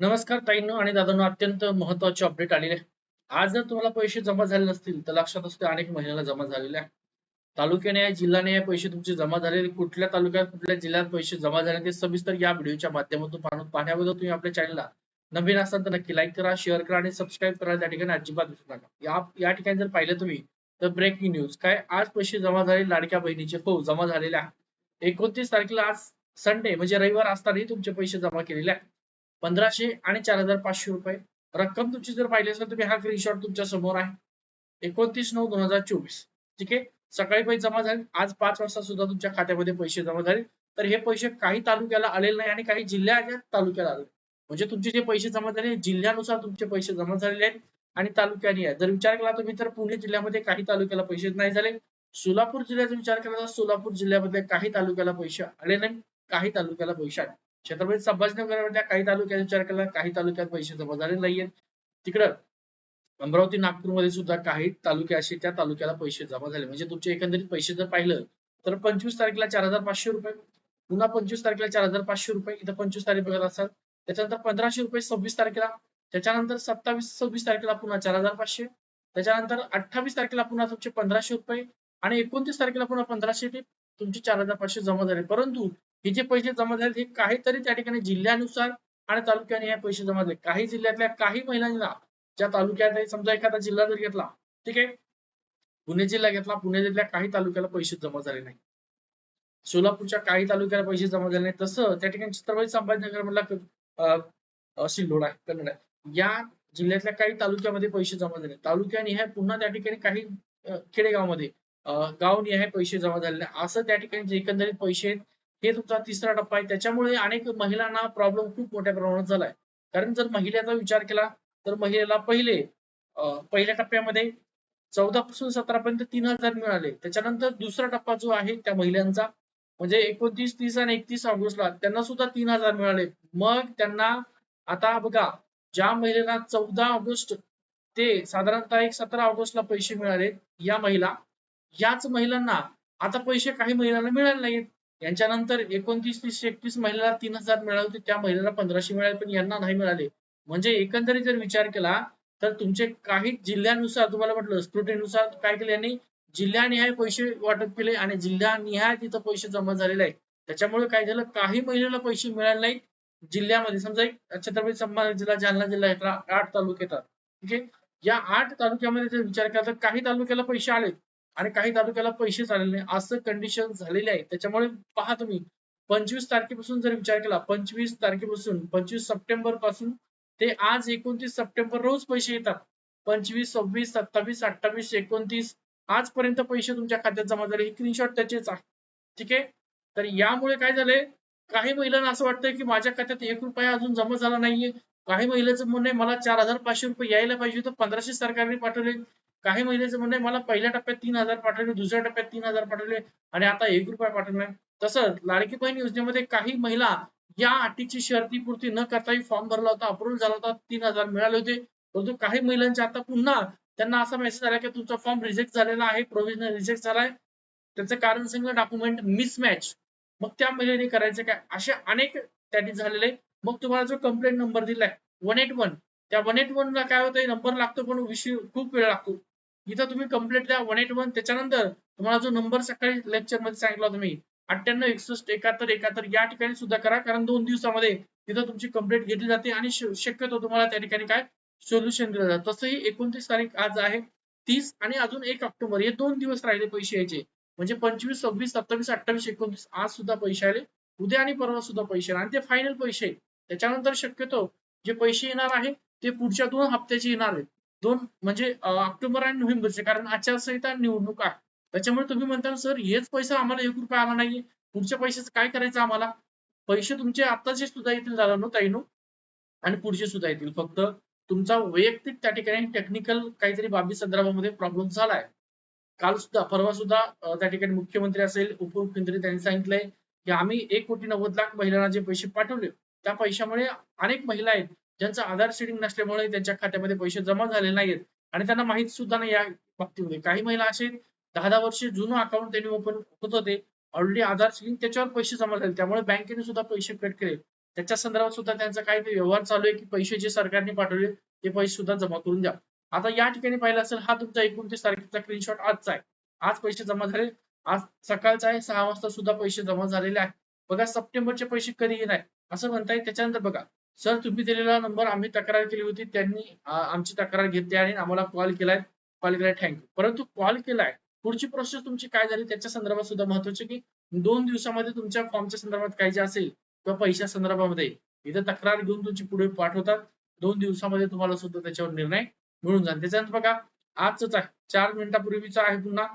नमस्कार ताईंनो आणि दादांनो अत्यंत महत्त्वाचे अपडेट आलेले. आहे. आज जर तुम्हाला पैसे जमा झाले नसतील तर लक्षात असते अनेक महिन्याला जमा झालेले आहे. तालुक्याने जिल्ह्याने पैसे तुमचे जमा झालेले कुठल्या तालुक्यात कुठल्या जिल्ह्यात पैसे जमा झाले ते सविस्तर या व्हिडिओच्या माध्यमातून पाहून पाहण्याबद्दल तुम्ही आपल्या चॅनलला नवीन असाल तर नक्की लाईक करा शेअर करा आणि सबस्क्राईब करा. त्या ठिकाणी अजिबात विसरू नका. या या ठिकाणी जर पाहिलं तुम्ही तर ब्रेकिंग न्यूज काय? आज पैसे जमा झाले लाडक्या बहिणीचे. हो जमा झालेले आहे. एकोणतीस तारखेला आज संडे म्हणजे रविवार असतानाही तुमचे पैसे जमा केलेले आहे. पंधराशे आणि चार हजार पाचशे रुपये. रक्कम तुमची जर पाहिली असेल तुम्ही हा स्क्रीनशॉट तुमच्यासमोर आहे. एकोणतीस नऊ दोन हजार चोवीस. ठीक आहे? सकाळी पैसे जमा झाले. आज पाच वाजता सुद्धा तुमच्या खात्यामध्ये पैसे जमा झाले. तर हे पैसे काही तालुक्याला आलेले नाही आणि काही जिल्ह्याच्या तालुक्याला आले म्हणजे तुमचे जे पैसे जमा झाले जिल्ह्यानुसार तुमचे पैसे जमा झालेले आहेत आणि तालुक्याने आहे जर विचार केला तुम्ही तर पुणे जिल्ह्यामध्ये काही तालुक्याला पैसे नाही झाले. सोलापूर जिल्ह्याचा विचार केला तर सोलापूर जिल्ह्यामध्ये काही तालुक्याला पैसे आले नाही. काही तालुक्याला पैसे आले. छत्रपती संभाजीनगरमधल्या काही तालुक्यात विचार केला काही तालुक्यात पैसे जमा झाले नाहीयेत तिकडं अमरावती नागपूरमध्ये सुद्धा काही तालुके असे त्या तालुक्याला पैसे जमा झाले. म्हणजे तुमचे एकंदरीत पैसे जर पाहिलं तर पंचवीस तारखेला चार हजार पाचशे रुपये. पुन्हा पंचवीस तारखेला चार हजार पाचशे रुपये. इथं पंचवीस तारीख बघत असाल त्याच्यानंतर पंधराशे रुपये सव्वीस तारखेला त्याच्यानंतर सत्तावीस सव्वीस तारखेला पुन्हा चार हजार पाचशे. त्याच्यानंतर अठ्ठावीस तारखेला पुन्हा तुमचे पंधराशे रुपये आणि एकोणतीस तारखेला पुन्हा पंधराशे तुमचे चार हजार पाचशे जमा झाले. परंतु हे जे पैसे जमा झाले हे काहीतरी त्या ठिकाणी जिल्ह्यानुसार आणि तालुक्याने हे पैसे जमा झाले. काही जिल्ह्यातल्या काही महिलांना ज्या तालुक्यात समजा एखादा जिल्हा जर घेतला ठीक आहे? पुणे जिल्हा घेतला पुणे जिल्ह्यात काही तालुक्याला पैसे जमा झाले नाही सोलापूरच्या काही तालुक्याला पैसे जमा झाले नाही तसं त्या ठिकाणी छत्रपती संभाजीनगर मधला सिल्लोड आहे कन्नड या जिल्ह्यातल्या काही तालुक्यामध्ये पैसे जमा झाले तालुक्याने हे पुन्हा त्या ठिकाणी काही खेडेगावमध्ये गाव निहाय पैसे जमा झालेले असं त्या ठिकाणी जे एकंदरीत पैसे आहेत. हे तुमचा तिसरा टप्पा आहे. त्याच्यामुळे अनेक महिलांना प्रॉब्लेम खूप मोठ्या प्रमाणात झालाय. कारण जर महिलेचा विचार केला तर महिलेला पहिले पहिल्या टप्प्यामध्ये चौदा पासून सतरा पर्यंत तीन हजार मिळाले. त्याच्यानंतर दुसरा टप्पा जो आहे त्या महिलांचा म्हणजे एकोणतीस तीस आणि एकतीस ऑगस्टला त्यांना सुद्धा तीन हजार मिळाले. मग त्यांना आता बघा ज्या महिलेला चौदा ऑगस्ट ते साधारणतः एक सतरा ऑगस्टला पैसे मिळाले या महिला याच महिलांना आता पैसे काही महिलांना मिळाले नाहीत यांच्यानंतर एकोणतीस तीस एकतीस महिलेला तीन हजार मिळाले होते त्या महिलेला पंधराशे मिळाले पण यांना नाही मिळाले. म्हणजे एकंदरीत जर विचार केला तर तुमचे काही जिल्ह्यानुसार तुम्हाला म्हटलं स्क्रुटीनुसार काय केले यांनी? जिल्ह्यानिहाय पैसे वाटप केले आणि जिल्ह्यानिहाय तिथं पैसे जमा झालेले आहेत. त्याच्यामुळे काय झालं? काही महिलेला पैसे मिळाले नाहीत. जिल्ह्यामध्ये समजा एक छत्रपती संभाजी जिल्हा जालना जिल्हा येतात आठ तालुके येतात. ठीक आहे? या आठ तालुक्यामध्ये जर विचार केला तर काही तालुक्याला पैसे आलेत. आणि काही तालुक्याला पैसे आलेले नाही. असं कंडिशन झालेले आहे. त्याच्यामुळे पहा तुम्ही पंचवीस तारखेपासून जर विचार केला पंचवीस तारखेपासून पंचवीस सप्टेंबरपासून ते आज एकोणतीस सप्टेंबर रोज पैसे येतात. पंचवीस सव्वीस सत्तावीस अठ्ठावीस एकोणतीस आजपर्यंत पैसे तुमच्या खात्यात जमा झाले. स्क्रीनशॉट त्याचेच आहे. ठीक आहे? तर यामुळे काय झालंय? काही महिलांना असं वाटतंय की माझ्या खात्यात एक रुपया अजून जमा झाला नाहीये. काही महिलेचं म्हणणं आहे मला चार हजार पाचशे रुपये यायला पाहिजे होतं. पंधराशे सरकारने पाठवले काही महिलेचं म्हणणं मला पहिल्या टप्प्यात तीन हजार पाठवले दुसऱ्या टप्प्यात तीन हजार पाठवले आणि आता एक रुपया पाठवलाय तसंच लाडकी बहीण योजनेमध्ये काही महिला या अटीची शर्ती पूर्ती न करताही फॉर्म भरला होता अप्रूव्ह झाला होता तीन हजार मिळाले होते. परंतु काही महिलांचे आता पुन्हा त्यांना असा मेसेज आला की तुमचा फॉर्म रिजेक्ट झालेला आहे प्रोव्हिजनल रिजेक्ट झालाय त्याचं कारण सांगितलं डॉक्युमेंट मिसमॅच मग त्या महिलेने करायचं काय? असे अनेक त्या झालेले. मग तुम्हाला जो कंप्लेंट नंबर दिलाय वन एट वन त्या वन एट वन ला काय होतं नंबर लागतो पण विषय खूप वेळ लागतो. इथं तुम्ही कंप्लीट द्या वन एट वन त्याच्यानंतर तुम्हाला जो नंबर सकाळी लेक्चरमध्ये सांगितला तुम्ही अठ्ठ्याण्णव एकसष्ट एकाहत्तर एकाहत्तर या ठिकाणी सुद्धा करा. कारण दोन दिवसामध्ये तिथं तुमची कंप्लेंट घेतली जाते आणि शक्यतो तुम्हाला त्या ठिकाणी काय सोल्युशन दिलं जातं. तसंही एकोणतीस तारीख आज आहे तीस आणि अजून एक ऑक्टोबर हे दोन दिवस राहिले पैसे यायचे. म्हणजे पंचवीस सव्वीस सत्तावीस अठ्ठावीस एकोणतीस आज सुद्धा पैसे आले. उद्या आणि परवा सुद्धा पैसे आले. आणि ते फायनल पैसे. त्याच्यानंतर शक्यतो जे पैसे येणार आहे ते पुढच्या दोन हप्त्याचे येणार आहेत. दोन म्हणजे ऑक्टोबर आणि नोव्हेंबरचे कारण आचारसंहिता निवडणूक आहे. त्याच्यामुळे तुम्ही म्हणता सर हेच पैसा आम्हाला एक रुपया आला नाहीये. पुढच्या पैशाचं काय करायचं आम्हाला? पैसे तुमचे आताचे सुद्धा येतील दादानो ताईनो आणि पुढचे सुद्धा येतील फक्त तुमचा वैयक्तिक त्या ठिकाणी टेक्निकल काहीतरी बाबी संदर्भामध्ये प्रॉब्लेम झालाय. काल सुद्धा परवा सुद्धा त्या ठिकाणी मुख्यमंत्री असेल उपमुख्यमंत्री त्यांनी सांगितलंय की आम्ही एक कोटी नव्वद लाख महिलांना जे पैसे पाठवले त्या पैशामुळे अनेक महिला आहेत ज्यांचं आधार सीडिंग नसल्यामुळे त्यांच्या खात्यामध्ये पैसे जमा झाले नाहीत आणि त्यांना माहीत सुद्धा नाही या बाबतीमध्ये. काही महिला असे दहा दहा वर्ष जुनं अकाउंट त्यांनी ओपन होत होते. ऑलरेडी आधार सीडिंग त्याच्यावर पैसे जमा झाले. त्यामुळे बँकेने सुद्धा पैसे कट केले. त्याच्या संदर्भात सुद्धा त्यांचा काही व्यवहार चालू आहे की पैसे जे सरकारने पाठवले ते पैसे सुद्धा जमा करून द्या. आता या ठिकाणी पाहिलं असेल हा तुमचा एकोणतीस तारखेचा स्क्रीनशॉट आजचा आहे. आज पैसे जमा झाले. आज सकाळचा आहे सहा वाजता सुद्धा पैसे जमा झालेले आहेत. बघा सप्टेंबरचे पैसे कधी येणार असं म्हणताय त्याच्यानंतर बघा. सर तुम्ही दिलेला नंबर आम्ही तक्रार केली होती. त्यांनी आमची तक्रार घेतली आणि आम्हाला कॉल केलाय. कॉल केलाय. थँक्यू परंतु कॉल केलाय. पुढची प्रोसेस तुमची काय झाली? त्याच्या संदर्भात सुद्धा महत्त्वाचे की दोन दिवसामध्ये तुमच्या फॉर्मच्या संदर्भात काय जे असेल किंवा पैशा संदर्भामध्ये इथं तक्रार घेऊन तुमची पुढे पाठवतात. दोन दिवसामध्ये तुम्हाला सुद्धा त्याच्यावर निर्णय मिळून जाईल. त्याच्यानंतर बघा आजच आहे. चार मिनिटापूर्वीचा आहे पुन्हा.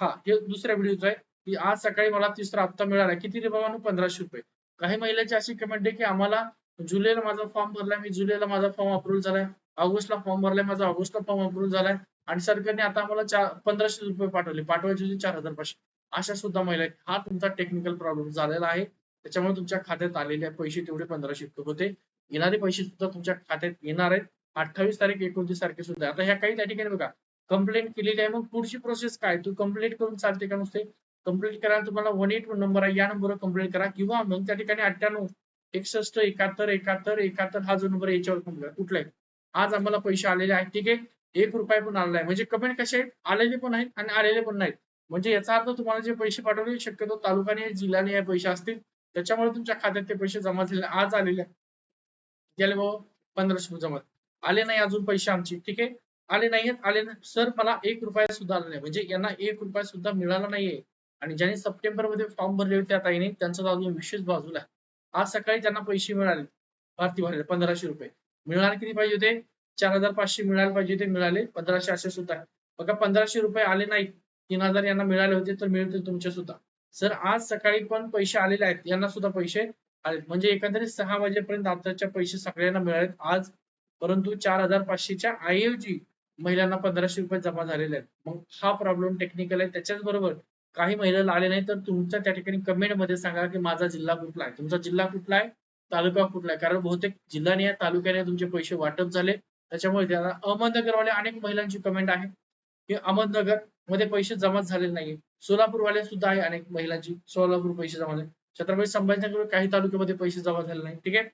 हा हे दुसऱ्या व्हिडिओचा आहे की आज सकाळी मला तिसरा हप्ता मिळाला. किती रे बाबा? पंधराशे रुपये. काही महिलाची अशी कमेंट आहे की आम्हाला जुलैला माझा फॉर्म भरलाय मी जुलैला माझा फॉर्म अप्रूव्ह झालाय. ऑगस्टला फॉर्म भरलाय माझा ऑगस्टला फॉर्म अप्रूव्ह झालाय. आणि सरकारने आता आम्हाला चार पंधराशे रुपये पाठवले पाठवायचे होते चार हजार पाचशे. अशा सुद्धा महिला हा तुमचा टेक्निकल प्रॉब्लेम झालेला आहे. त्याच्यामुळे तुमच्या खात्यात आलेले पैसे तेवढे पंधराशे होते. येणारे पैसे सुद्धा तुमच्या खात्यात येणार आहेत. अठ्ठावीस तारीख एकोणतीस तारखे सुद्धा. आता ह्या काही त्या ठिकाणी बघा. कंप्लेंट केलेली आहे. मग पुढची प्रोसेस काय? तू कंप्लेंट करून चालते का नुसते? कंप्लेंट करायला तुम्हाला वन एट नंबर आहे. या नंबरवर कंप्लेंट करा. किंवा मग त्या ठिकाणी अठ्ठ्याण्णव एकसष्ट एकाहत्तर एकाहत्तर एकाहत्तर हा जो नंबर याच्यावर कंप्लेंट करा आहे आज आम्हाला पैसे आलेले आहेत ठीक आहे? एक रुपया पण आलेला आहे. म्हणजे कमेंट कसे आहेत? आलेले पण आहेत आणि आलेले पण नाहीत. म्हणजे याचा अर्थ तुम्हाला जे पैसे पाठवले शक्यतो तालुकाने जिल्ह्याने हे पैसे असतील. त्याच्यामुळे तुमच्या खात्यात ते पैसे जमा झाले आज आलेले आहेत. गेले बाबा पंधराशे जमा आले नाही अजून पैसे आमचे ठीक आहे? आले नाहीयेत आले नाही. सर मला एक रुपया सुद्धा आला नाही. म्हणजे यांना एक रुपया सुद्धा मिळाला नाहीये. आणि ज्यांनी सप्टेंबरमध्ये फॉर्म भरले होते त्या ताईने त्यांचा अजून विशेष बाजूला आहे. आज सकाळी त्यांना पैसे मिळाले. भारतीय भरले पंधराशे रुपये. मिळाले किती पाहिजे होते? चार हजार पाचशे मिळाले पाहिजे होते मिळाले. पंधराशे असे सुद्धा. बघा पंधराशे रुपये आले नाहीत. तीन हजार यांना मिळाले होते तर मिळतील तुमचे सुद्धा. सर आज सकाळी पण पैसे आलेले आहेत. यांना सुद्धा पैसे आलेत. म्हणजे एकंदरीत सहा वाजेपर्यंत आताच्या पैसे सगळ्यांना मिळालेत आज. परंतु चार हजार पाचशेच्या ऐवजी महिलांना पंधराशे रुपये जमा झालेले आहेत. मग हा प्रॉब्लेम टेक्निकल आहे. त्याच्याच बरोबर काही महिलेला आले नाही तर तुमच्या त्या ठिकाणी कमेंटमध्ये सांगा की माझा जिल्हा कुठला आहे? तुमचा जिल्हा कुठला आहे? तालुका कुठला आहे? कारण बहुतेक जिल्ह्याने या तालुक्याने तुमचे पैसे वाटप झाले. त्याच्यामुळे त्याला अहमदनगरवाले अनेक महिलांची कमेंट आहे की अहमदनगरमध्ये पैसे जमा झालेले नाहीये. सोलापूरवाले सुद्धा आहे अनेक महिलांची. सोलापूर पैसे जमा झाले. छत्रपती संभाजीनगर काही तालुक्यामध्ये पैसे जमा झाले नाही. ठीक आहे?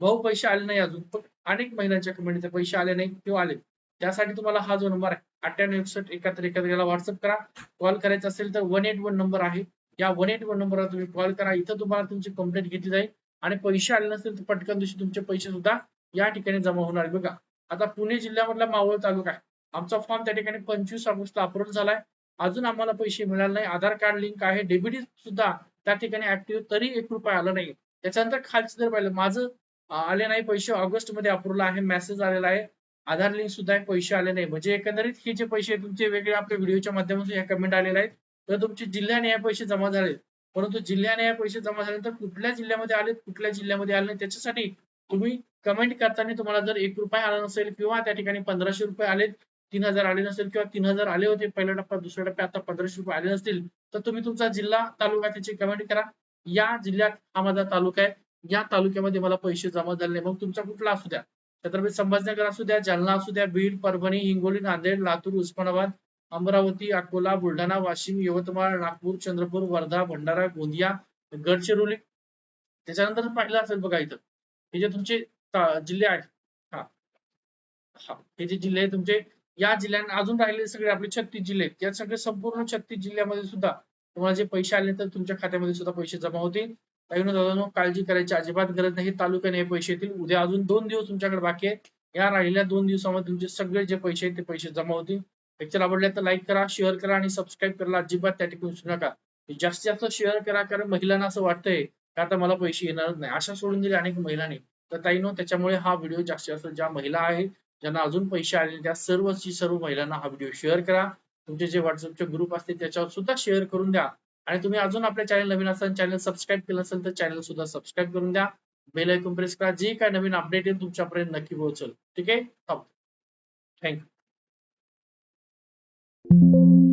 भाऊ पैसे आले नाही अजून. पण अनेक महिलांच्या कमेंटचे पैसे आले नाही किंवा आले. त्यासाठी तुम्हाला हा जो नंबर आहे अठ्ठ्याण्णव एकसष्ट एकाहत्तर एकाहत्तर याला व्हॉट्सअप करा. कॉल करायचा असेल तर वन एट वन नंबर आहे. या वन एट वन नंबरवर तुम्ही कॉल करा. इथं तुम्हाला तुमची कंप्लेंट घेतली जाईल. आणि पैसे आले नसतील तर पटकन दिवशी तुमचे पैसे सुद्धा या ठिकाणी जमा होणार बघा आता पुणे जिल्ह्यामधला मावळ तालुका आहे. आमचा फॉर्म त्या ठिकाणी पंचवीस ऑगस्टला अप्रूव्ह झालाय. अजून आम्हाला पैसे मिळाले नाही. आधार कार्ड लिंक आहे. डेबिट सुद्धा त्या ठिकाणी ऍक्टिव्ह तरी एक रुपया आला नाही त्याच्यानंतर खालचं जर पाहिलं माझं आले नाही. पैसे ऑगस्टमध्ये अप्रूव्हला आहे. मेसेज आलेला आहे. आधार लिंक सुद्धा आहे पैसे आले नाही. म्हणजे एकंदरीत हे जे पैसे तुमचे वेगळे आपल्या व्हिडिओच्या माध्यमातून या कमेंट आलेले आहेत. तर तुमचे जिल्ह्याने हे पैसे जमा झाले. परंतु जिल्ह्याने हे पैसे जमा झाले तर कुठल्या जिल्ह्यामध्ये आले कुठल्या जिल्ह्यामध्ये आले नाही त्याच्यासाठी तुम्ही कमेंट करताना तुम्हाला जर एक रुपये आला नसेल किंवा त्या ठिकाणी पंधराशे रुपये आले तीन हजार आले नसेल किंवा तीन हजार आले होते पहिल्या टप्प्यात दुसऱ्या टप्प्यात आता पंधराशे रुपये आले नसतील तर तुम्ही तुमचा जिल्हा तालुका त्याची कमेंट करा. या जिल्ह्यात हा माझा तालुका आहे. या तालुक्यामध्ये मला पैसे जमा झाले नाही. मग तुमचा कुठला असू द्या. छत्रपती संभाजीनगर असू द्या जालना असू द्या बीड परभणी हिंगोली नांदेड लातूर उस्मानाबाद अमरावती अकोला बुलढाणा वाशिम यवतमाळ नागपूर चंद्रपूर वर्धा भंडारा गोंदिया गडचिरोली. त्याच्यानंतर पाहिलं असेल बघा इथं हे जे तुमचे जिल्हे आहेत. हा. हा. हे जे जिल्हे आहेत तुमचे या जिल्ह्यात अजून राहिलेले सगळे आपले छत्तीस जिल्हे आहेत. या सगळे संपूर्ण छत्तीस जिल्ह्यामध्ये सुद्धा तुम्हाला जे पैसे आले तर तुमच्या खात्यामध्ये सुद्धा पैसे जमा होतील. काही दादांनो काळजी करायची अजिबात गरज नाही. तालुक्याने हे पैसे येतील. उद्या अजून दोन दिवस तुमच्याकडे बाकी आहेत. या राहिलेल्या दोन दिवसामध्ये तुमचे सगळे जे पैसे आहेत ते पैसे जमा होतील. लेक्चर आवडले तर लाईक करा शेअर करा आणि सबस्क्राईब करायला अजिबात त्या ठिकाणी विसरू नका. जास्तीत जास्त शेअर करा कारण महिलांना असं वाटतंय का आता मला पैसे येणारच नाही. अशा सोडून दिली अनेक महिलांनी तर ताईनो त्याच्यामुळे हा व्हिडिओ जास्तीत जास्त ज्या महिला आहेत ज्यांना अजून पैसे आले त्या सर्वची सर्व महिलांना हा व्हिडिओ शेअर करा. तुमचे जे व्हॉट्सअपचे ग्रुप असतील त्याच्यावर सुद्धा शेअर करून द्या. आणि तुम्ही अजून आपल्या चॅनल नवीन असाल चॅनल सबस्क्राईब केलं असेल तर चॅनल सुद्धा सबस्क्राईब करून द्या. बेल ऐकून प्रेस करा. जे काय नवीन अपडेट येईल तुमच्यापर्यंत नक्की पोहोचल. ठीक आहे? थँक्यू